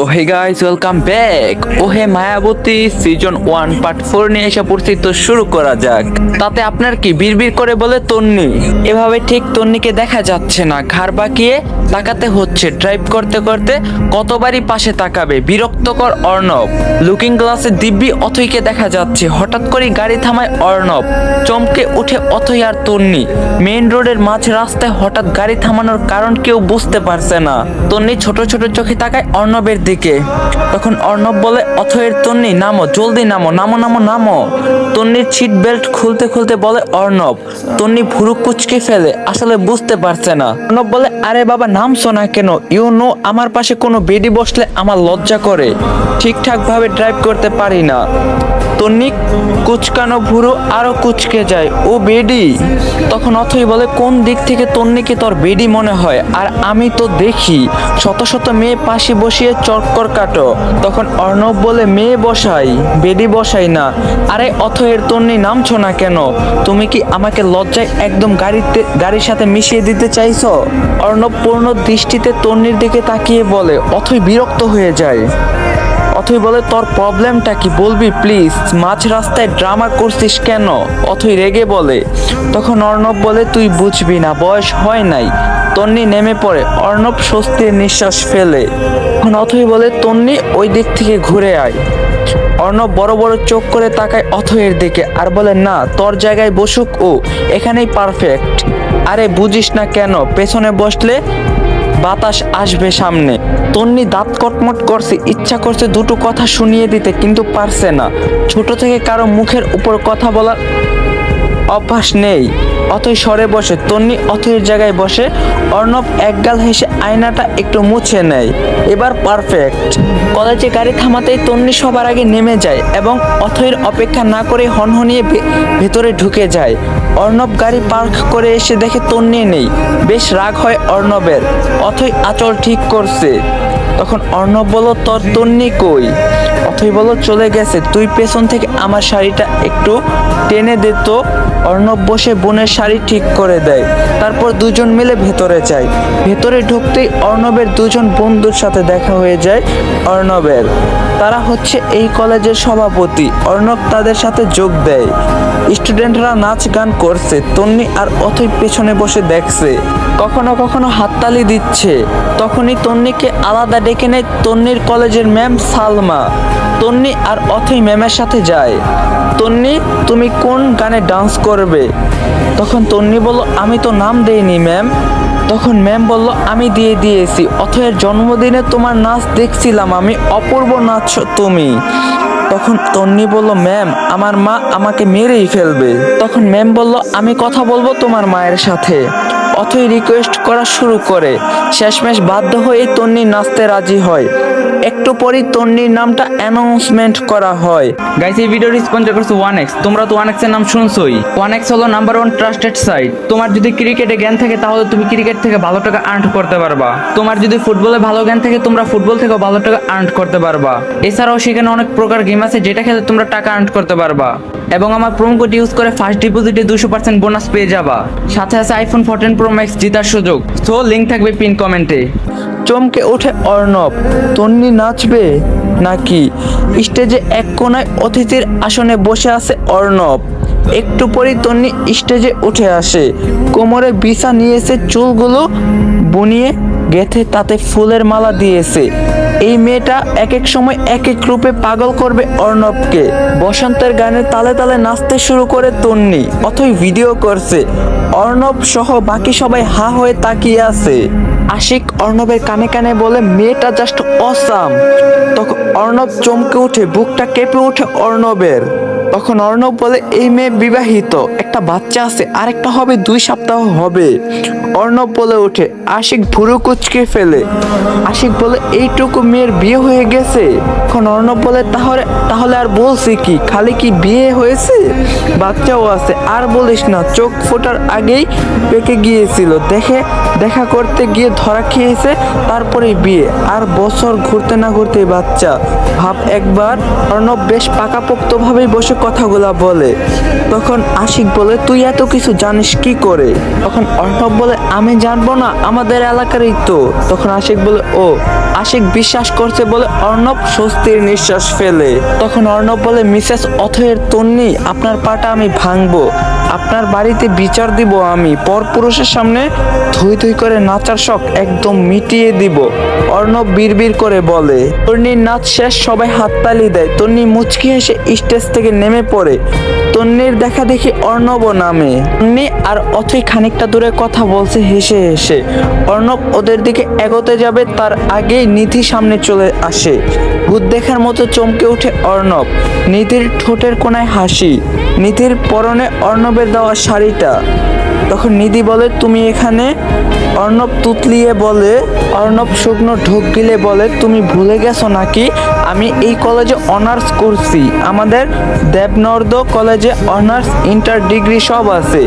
তো hey guys welcome back ও হে Mayaboti season one part four নিয়ে এসে পড়ছি তো শুরু করা যাক। তাতে আপনার কি বিড়বিড় করে বলে তন্নি? এভাবে ঠিক তন্নিকে দেখা যাচ্ছে না। ঘাড় বাঁকিয়ে তাকাতে হচ্ছে। ড্রাইভ করতে করতে কতবারই পাশে তাকাবে। বিরক্তকর অর্ণব। লুকিং গ্লাসে দিব্যি অথইকে দেখা যাচ্ছে। হঠাৎ করে গাড়ি থামায় অর্ণব। চমকে উঠে অথই আর তন্নি। মেইন রোডের মাঝ রাস্তায় হঠাৎ গাড়ি থামানোর কারণ কেউ বুঝতে পারছে না। তন্নি ছোট ছোট চোখে তাকায় অর্ণবের দিকে। তখন অর্ণব বলে, অথয়ের তন্নি, নামো, জলদি নামো নামো নামো নামো। তন্নির ছিট বেল্ট খুলতে খুলতে বলে, অর্ণব, তন্নি ভুরু কুচকে ফেলে, আসলে বুঝতে পারছে না। অর্ণব বলে, আরে বাবা, নামছো না কেন? ইউ নো আমার পাশে কোনো বেডি বসলে আমার লজ্জা করে। ঠিকঠাক ভাবে ড্রাইভ করতে পারি না। তন্নি কুচকানো ভুরু আরও কুচকে যায়। ও বেডি? তখন অথই বলে, কোন দিক থেকে তন্নিকে তোর বেডি মনে হয়? আর আমি তো দেখি, শত শত মেয়ে পাশে বসিয়ে চক্কর কাটো। তখন অর্ণব বলে, মেয়ে বসাই, বেডি বসাই না। আরে অথয়ের তন্নি নামছো না কেন? তুমি কি আমাকে লজ্জায় একদম গাড়িতে, গাড়ির সাথে মিশিয়ে দিতে চাইছ? অর্ণব পূর্ণ দৃষ্টিতে তন্নির দিকে তাকিয়ে বলে, অথই বিরক্ত হয়ে যায়। অথই বলে, তোর প্রবলেমটা কি বলবি প্লিজ? মাঝ রাস্তায় ড্রামা করছিস কেন? অথই রেগে বলে, তখন অর্ণব বলে, তুই বুঝবি না, বয়স হয় নাই। তন্নি নেমে পড়ে, অর্ণব স্বস্তির নিঃশ্বাস ফেলে। তখন অথই বলে, তন্নি, ওই দিক থেকে ঘুরে আয়। অর্ণব বড় বড় চোখ করে তাকায় অথয়ের দিকে, আর বলে, না, তোর জায়গায় বসুক ও, এখানেই পারফেক্ট আরে, বুঝিস না কেন, পেছনে বসলে বাতাস আসবে সামনে। তন্নি দাঁত কটমট করছে, ইচ্ছা করছে দুটো কথা শুনিয়ে দিতে, কিন্তু পারছে না। ছোট থেকে কারও মুখের উপর কথা বলার অভ্যাস নেই। অথই সরে বসে, তন্নি অথইয়ের জায়গায় বসে, অর্ণব একগাল হেসে আয়নাটা একটু মুছে নেয়। এবার পারফেক্ট কলেজে গাড়ি থামাতেই তন্নি সবার আগে নেমে যায় এবং অথইয়ের অপেক্ষা না করে হনহনিয়ে ভেতরে ঢুকে যায়। অর্ণব গাড়ি পার্ক করে এসে দেখে তন্নি নেই। বেশ রাগ হয় অর্ণবের। অথই আচল ঠিক করছে। তখন অর্ণব বলো তোর তন্নি কই? অথই বলো চলে গেছে। তুই পেছন থেকে আমার শাড়িটা একটু টেনে দে তো। অর্ণব বসে বোনের শাড়ি ঠিক করে দেয়। তারপর দুজন মিলে ভেতরে যায়। ভেতরে ঢুকতেই অর্ণবের দুজন বন্ধুর সাথে দেখা হয়ে যায় অর্ণবের। তারা হচ্ছে এই কলেজের সভাপতি। অর্ণব তাদের সাথে যোগ দেয়। স্টুডেন্টরা নাচ গান করছে, তন্নি আর অথই পেছনে বসে দেখছে। কখনো কখনো হাততালি দিচ্ছে। তখনই তন্নিকে আলাদা ডেকে নেয় তন্নির কলেজের ম্যাম সালমা। তন্নি আর অথই ম্যামের সাথে যায়। তন্নি, তুমি কোন গানে ডান্স করবে? তখন তন্নি বলল, আমি তো নাম দেইনি, ম্যাম। তখন ম্যাম বলল, আমি দিয়ে দিয়েছি। অথয়ের জন্মদিনে তোমার নাচ দেখছিলাম আমি, অপূর্ব নাচ তুমি। তখন তন্নি বলল, ম্যাম, আমার মা আমাকে মেরেই ফেলবে। তখন ম্যাম বলল, আমি কথা বলব তোমার মায়ের সাথে। অথই রিকোয়েস্ট করা শুরু করে। শেষমেশ বাধ্য হয়ে তন্নি নাচতে রাজি হয়। একটু পরেই তন্নির নামটা অ্যানাউন্সমেন্ট করা হয়। গাইস এই ভিডিওর স্পন্সর করছে ওয়ান এক্স তোমরা তো ওয়ানের নাম শুনছোই। ওয়ান এক্স হলো নাম্বার ওয়ান ট্রাস্টেড সাইট তোমার যদি ক্রিকেটে জ্ঞান থাকে, তাহলে তুমি ক্রিকেট থেকে ভালো টাকা আর্ন করতে পারবা। তোমার যদি ফুটবলে ভালো জ্ঞান থাকে, তোমরা ফুটবল থেকে ভালো টাকা আর্ন করতে পারবা। এছাড়াও সেখানে অনেক প্রকার গেম আছে, যেটা খেলে তোমরা টাকা আর্ন করতে পারবা। এবং আমার প্রোমো কোড ইউজ করে ফার্স্ট ডিপোজিটে দুশো পার্সেন্ট বোনাস পেয়ে যাবা। সাথে আছে আইফোন ফোরটিন প্রো ম্যাক্স জেতার সুযোগ। সো লিঙ্ক থাকবে পিন কমেন্টে চমকে ওঠে অর্ণব। তন্নি নাচবে নাকি? স্টেজে এক কোনায় অতিথির আসনে বসে আছে অর্ণব। একটু পরেই তন্নি স্টেজে উঠে আসে। কোমরে বিছা নিয়েছে চুলগুলো বুনিয়ে গেথে তাতে ফুলের মালা দিয়েছে। এই মেয়েটা এক এক সময় এক এক রূপে পাগল করবে অর্ণবকে। বসন্তের গানে তালে তালে নাচতে শুরু করে তন্নি, অথই ভিডিও করছে। অর্ণব সহ বাকি সবাই হা হয়ে তাকিয়ে আছে। আশিক অর্ণবের কানে কানে বলে, মেয়েটা জাস্ট অসাম তখন অর্ণব চমকে উঠে, বুকটা কেঁপে ওঠে অর্ণবের। তখন অর্ণব বলে, এই মেয়ে বিবাহিত, একটা বাচ্চা আছে আর একটা হবে দুই সপ্তাহ হবে। অর্ণব বলে ওঠে, আশিক ভুরু কুচকে ফেলে। আশিক বলে, এইটুকু মেয়ের বিয়ে হয়ে গেছে। এখন অর্ণব বলে, তাহলে তাহলে আর বলছি কি, খালি কি বিয়ে হয়েছে? বাচ্চাও আছে, আর বলিস না, চোখ ফোটার আগেই পেকে গিয়েছিল। দেখে, দেখা করতে গিয়ে ধরা খেয়েছে, তারপরেই বিয়ে। আর বছর ঘুরতে না ঘুরতে বাচ্চা। ভাব একবার, অর্ণব বেশ পাকাপোক্তভাবেই বসে কথাগুলা বলে। তখন আশিক বলে, তুই এত কিছু জানিস কি করে? তখন অর্ণব বলে, আমি জানব না, আমাদের এলাকারই তো। তখন আশিক বলে, ও। আশিক বিশ্বাস করছে বলে অর্ণব স্বস্তির নিঃশ্বাস ফেলে। তখন অর্ণব বলে, মিসেস অথয়ের তন্নি, আপনার পাটা আমি ভাঙবো। আপনার বাড়িতে বিচার দিব আমি। পরপুরুষের সামনে ধুই ধুই করে নাচার শখ একদম মিটিয়ে দিব। অর্ণব বিড়বিড় করে বলে তর্নির নাচ শেষ সবাই হাততালি দেয়। তর্নি মুচকি হেসে স্টেজ থেকে নেমে পড়ে। তন্নির দেখা দেখি অর্ণব নামে। তন্নি আর অথই খানিকটা দূরে কথা বলছে, হেসে হেসে। অর্ণব ওদের দিকে এগোতে যাবে, তার আগেই নিধি সামনে চলে আসে। ভূত দেখার মতো চমকে ওঠে অর্ণব। নিধির ঠোঁটের কোনায় হাসি। নিধির পরনে অর্ণবের দেওয়া শাড়িটা। তখন নিধি বলে, তুমি এখানে অর্ণব তুতলিয়ে বলে, অর্ণব শুকনো ঢোক গিলে বলে, তুমি ভুলে গেছো নাকি? আমি এই কলেজে অনার্স করছি। আমাদের দেবনর্দ কলেজে অনার্স, ইন্টার ডিগ্রি সব আছে।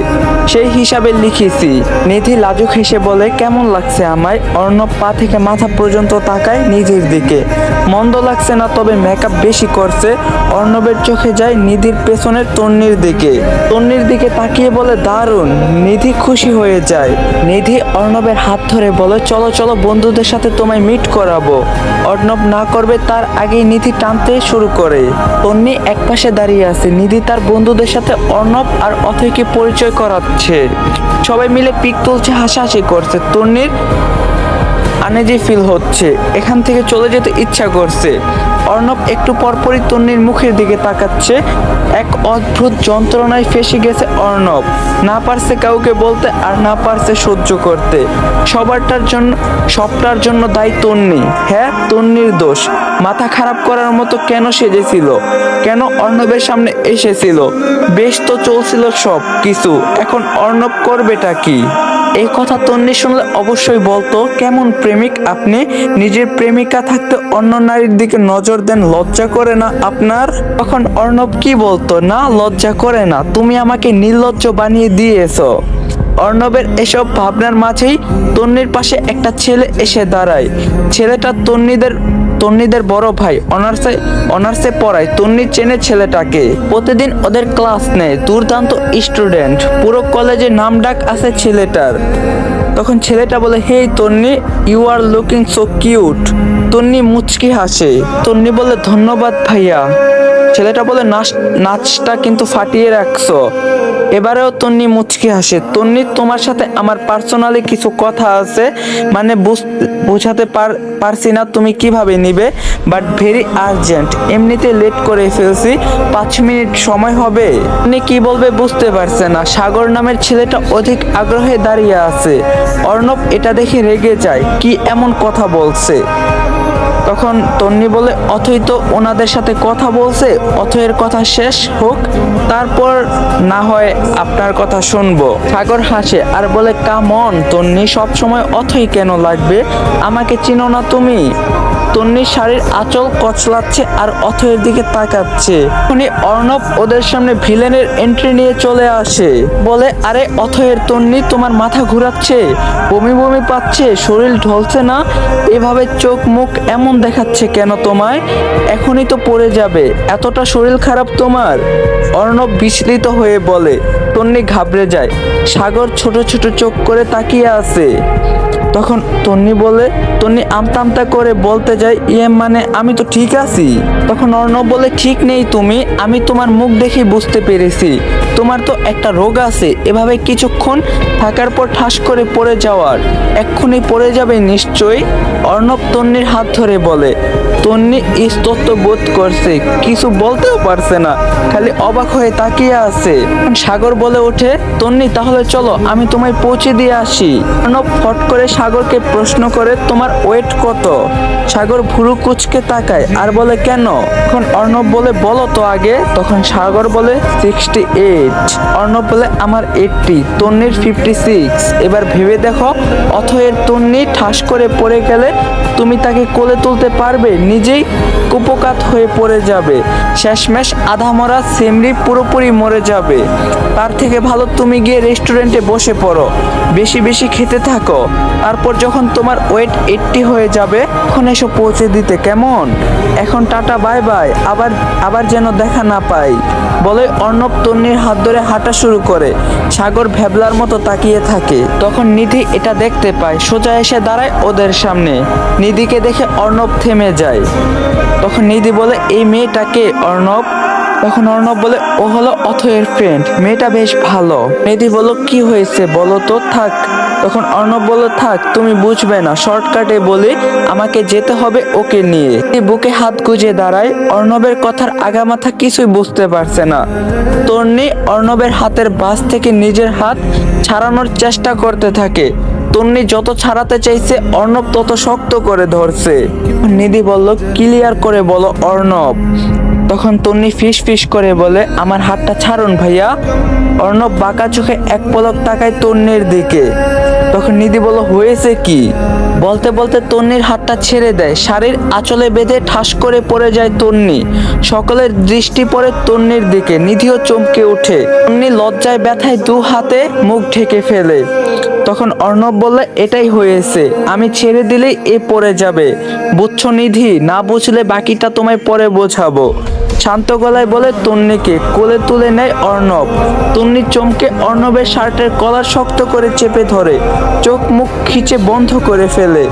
সেই হিসাবে লিখেছি। নিধি লাজুক হেসে বলে, কেমন লাগছে আমায়? অর্ণব পা থেকে মাথা পর্যন্ত তাকায় নিধির দিকে। মন্দ লাগছে না, তবে মেকআপ বেশি করছে। অর্ণবের চোখে যায় নিধির পেছনের তন্নির দিকে। তন্নির দিকে তাকিয়ে বলে, দারুণ। নিধি খুশি হয়ে যায়। নিধি অর্ণবের হাত ধরে বলে, চলো চলো, বন্ধুদের সাথে তোমায় মিট করাবো। অর্ণব না করবে, তার আগেই নিধি টানতে শুরু করে। তন্নি একপাশে দাঁড়িয়ে আছে। নিধি তার বন্ধুদের সাথে অর্ণব আর অথৈকে পরিচয় করাচ্ছে। সবাই মিলে পিক তুলছে, হাসাহাসি করছে। তন্নির আনেজি ফিল হচ্ছে। এখান থেকে চলে যেতে ইচ্ছা করছে। অর্ণব একটু পরপরই তন্নির মুখের দিকে তাকাচ্ছে। এক অদ্ভুত যন্ত্রণায় ফেসে গেছে অর্ণব। না পারছে কাউকে বলতে আর না পারছে সহ্য করতে। সবারটার জন্য, সবটার জন্য দায়ী তন্নি। হ্যাঁ তন্নির দোষ। মাথা খারাপ করার মতো কেন সেজেছিল? কেন অর্ণবের সামনে এসেছিল? বেশ তো চলছিল সব কিছু এখন অর্ণব করবেটা কি? এই কথা তন্নি শুনলে অবশ্যই বলতো, কেমন প্রেমিক আপনি? নিজের প্রেমিকা থাকতে অন্য নারীর দিকে নজর দেন, লজ্জা করে না আপনার? তখন অর্ণব কি বলতো? না, লজ্জা করে না, তুমি আমাকে নির্লজ্জ বানিয়ে দিয়েছ। অর্ণবের এসব ভাবনার মাঝেই তন্নির পাশে একটা ছেলে এসে দাঁড়ায়। ছেলেটা তন্নিদের তন্নিদের বড় ভাই অনার্সে অনার্সে পড়ায় তন্নি চেনে ছেলেটাকে। প্রতিদিন ওদের ক্লাস নেয়, দুর্দান্ত স্টুডেন্ট, পুরো কলেজে নাম ডাক আছে ছেলেটার। তখন ছেলেটা বলে hey Tonni you are looking so cute Tonni মুচকি হাসে। তন্নি বলে, ধন্যবাদ ভাইয়া। ছেলেটা বলে, নাচ, নাচটা কিন্তু ফাটিয়ে রাখছো। এবারেও তন্নি মুচকি হাসে। তন্নি, তোমার সাথে আমার পার্সোনালি কিছু কথা আছে মানে বুঝ- বোঝাতে পার পারছি না তুমি কীভাবে নিবে বাট ভেরি আর্জেন্ট এমনিতে লেট করে ফেলছি, পাঁচ মিনিট সময় হবে। উনি কি বলবে বুঝতে পারছে না। সাগর নামের ছেলেটা অধিক আগ্রহে দাঁড়িয়ে আছে। অর্ণব এটা দেখে রেগে যায়, কি এমন কথা বলছে? তখন তন্নি বলে, অথই তো ওনাদের সাথে কথা বলছে অথয়ের কথা শেষ হোক। তারপর না হয় আপনার কথা শুনব। সাগর হাসে, আর বলে কামন তন্নি সব সময় অথই কেন লাগবে? আমাকে চিনো না তুমি? তন্নির শাড়ির আঁচল কচলাচ্ছে আর অথয়ের দিকে তাকাচ্ছে। উনি অর্ণব ওদের সামনে ভিলেনের এন্ট্রি নিয়ে চলে আসে। বলে, আরে অথয়ের তন্নি তোমার মাথা ঘুরাচ্ছে, বমি বমি পাচ্ছে, শরীর ঢলছে না, এভাবে চোখ মুখ এমন দেখাচ্ছে কেন তোমায়? এখনই তো পড়ে যাবে, এতটা শরীর খারাপ তোমার? অর্ণব বিস্মিত হয়ে বলে। তন্নি ঘাবড়ে যায়। সাগর ছোট ছোট চোখ করে তাকিয়ে আছে। তখন তন্নি বলে, তন্নি, আমতা আমতা করে বলতে যায় ইয়ে মানে আমি তো ঠিক আছি। তখন অর্ণব বলে, ঠিক নেই তুমি, আমি তোমার মুখ দেখে বুঝতে পেরেছি। তোমার তো একটা রোগ আছে, এভাবে কিছুক্ষণ থাকার পর ঠাস করে পড়ে যাওয়ার। এক্ষুনি পড়ে যাবে নিশ্চয়ই? অর্ণব তন্নির হাত ধরে বলে, তন্নি ইস্তত্ব বোধ করছে, কিছু বলতেও পারছে না, খালি অবাক হয়ে তাকিয়ে আছে। সাগর বলে ওঠে, তন্নি, তাহলে চলো, আমি তোমায় পৌঁছে দিয়ে আসি। অর্ণব ফট করে সাগরকে প্রশ্ন করে, তোমার ওয়েট কত? সাগর ভুরু কুচকে তাকায় আর বলে, কেন? এখন অর্ণব বলে, বলো তো আগে। তখন সাগর বলে সিক্সটি এইট অর্ণব বলে, আমার এইটটি তন্নির ফিফটি সিক্স এবার ভেবে দেখো, অথয়ের তন্নি ঠাস করে পড়ে গেলে তুমি তাকে কোলে তুলতে পারবে, নিজেই কুপকাত হয়ে পড়ে যাবে। শেষমেশ আধা মরা সেমরি পুরোপুরি মরে যাবে। তার থেকে ভালো তুমি গিয়ে রেস্টুরেন্টে বসে পড়ো। বেশি বেশি খেতে থাকো। তারপর যখন তোমার ওয়েট এইটটি হয়ে যাবে, তখন এসো পৌঁছে দিতে, কেমন? এখন টাটা, বাই বাই। আবার আবার যেন দেখা না পাই। বলে অর্ণব তন্নির হাত ধরে হাঁটা শুরু করে। সাগর ভেবলার মতো তাকিয়ে থাকে। তখন নিধি এটা দেখতে পায়। সোজা এসে দাঁড়ায় ওদের সামনে। নিধিকে দেখে অর্ণব থেমে যায়। তখন নিধি বলে, এই মেয়েটাকে অর্ণব? তখন অর্ণব বলে, ও হলো অথয়ের ফ্রেন্ড মেয়েটা বেশ ভালো। নিধি বলল, কি হয়েছে বলো তো, থাক। তখন অর্ণব বলল, থাক, তুমি বুঝবে না, শর্টকাটে বলি, আমাকে যেতে হবে ওকে নিয়ে। বুকে হাত গুজে দাঁড়ায়, অর্ণবের কথার আগামাথা কিছুই বুঝতে পারছে না। তন্নি অর্ণবের হাতের বাস থেকে নিজের হাত ছাড়ানোর চেষ্টা করতে থাকে। তন্নি যত ছাড়াতে চাইছে, অর্ণব তত শক্ত করে ধরছে। নিধি বলল, ক্লিয়ার করে বলো, অর্ণব। তখন তন্নি ফিস ফিস করে বলে, আমার হাতটা ছাড়ুন ভাইয়া। অর্ণব বাঁকা চোখে এক পলক তাকায় তন্নির দিকে। তখন নিধি বলল, হয়েছে কি? বলতে বলতে তন্নির হাতটা ছেড়ে দেয়। শাড়ির আঁচলে বেঁধে ঠাস করে পড়ে যায় তন্নি। সকলের দৃষ্টি পড়ে তন্নির দিকে। নিধিও চমকে ওঠে। তন্নি লজ্জায় ব্যথায় দু হাতে মুখ ঢেকে ফেলে। তখন অর্ণব বললে, এটাই হয়েছে। আমি ছেড়ে দিলেই এ পড়ে যাবে। বুঝছ নিধি, না বুঝলে বাকিটা তোমায় পরে বোঝাবো। শান্ত গলায় বলে, তন্নিকে কোলে তুলে নেয় অর্ণব। তন্নি চমকে অর্ণবের শার্টের কলার শক্ত করে চেপে ধরে, চোখ মুখ খিচে বন্ধ করে ফেলে।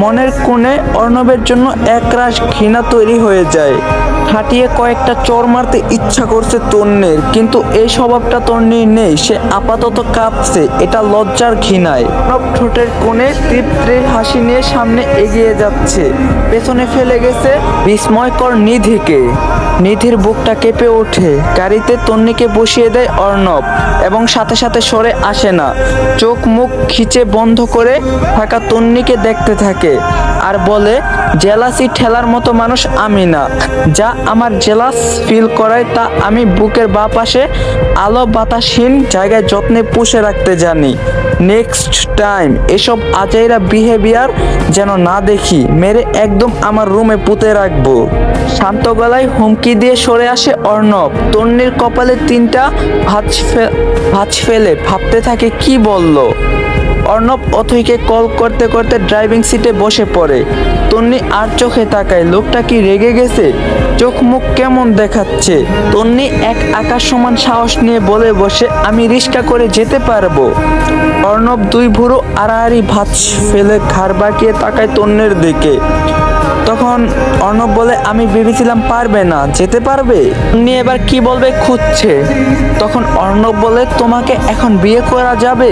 মনের কোণে অর্ণবের জন্য একরাশ ঘৃণা তৈরি হয়ে যায়। হাঁটিয়ে কয়েকটা চর মারতে ইচ্ছা করছে তন্নির কিন্তু এই স্বভাবটা তন্নির নেই। সে আপাতত কাঁপছে, এটা লজ্জার ঘৃণায়। অর্ণব ঠোঁটের কোণে তৃপ্তির হাসি নিয়ে সামনে এগিয়ে যাচ্ছে। পেছনে ফেলে গেছে বিস্ময়কর নিধিকে। নিধির বুকটা কেঁপে ওঠে। গাড়িতে তন্নিকে বসিয়ে দেয় অর্ণব, এবং সাথে সাথে সরে আসে না। চোখ মুখ খিচে বন্ধ করে থাকা তন্নিকে দেখতে থাকে। আর বলে, জেলাসি ঠেলার মতো মানুষ আমি না। যা আমার জেলাস ফিল করায় তা আমি বুকের বা পাশে আলো বাতাসহীন জায়গায় যত্নে পুষে রাখতে জানি। নেক্সট টাইম এসব আজাইরা বিহেভিয়ার যেন না দেখি, মেরে একদম আমার রুমে পুঁতে রাখব। শান্ত গলায় হুমকি দিয়ে সরে আসে অর্ণব। তন্নির কপালে তিনটা ভাঁজ ভাঁজ ফেলে ভাবতে থাকে, কি বলল? অর্ণব অথইকে কল করতে করতে ড্রাইভিং সিটে বসে পড়ে। তন্নি আর চোখে তাকায়, লোকটা কি রেগে গেছে? চোখ মুখ কেমন দেখাচ্ছে? তন্নি এক আকাশ সমান সাহস নিয়ে বলে বসে, আমি রিস্কা করে যেতে পারব। অর্ণব দুই ভুরু আড়াআড়ি ভাত ফেলে ঘাড় বাঁকিয়ে তাকায় তন্নের দিকে। তখন অর্ণব বলে, আমি ভেবেছিলাম পারবে না, যেতে পারবে? উনি এবার কি বলবে খুঁজছে। তখন অর্ণব বলে, তোমাকে এখন বিয়ে করা যাবে?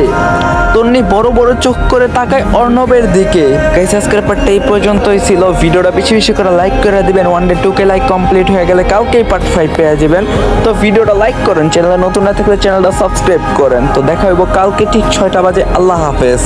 তন্নি বড় বড় চোখ করে তাকায় অর্ণবের দিকে। গাইস আজকের পার্টটা এই পর্যন্তই ছিল। ভিডিওটা বেশি বেশি করে লাইক করে দিবেন। One day two K like complete হয়ে গেলে কাউকেই পার্ট ফাইভ পেয়ে যাবেন। তো ভিডিওটা লাইক করেন চ্যানেলে নতুন না থাকলে চ্যানেলটা সাবস্ক্রাইব করেন। তো দেখা হইব কালকে ঠিক ছয়টা বাজে। আল্লাহ হাফেজ।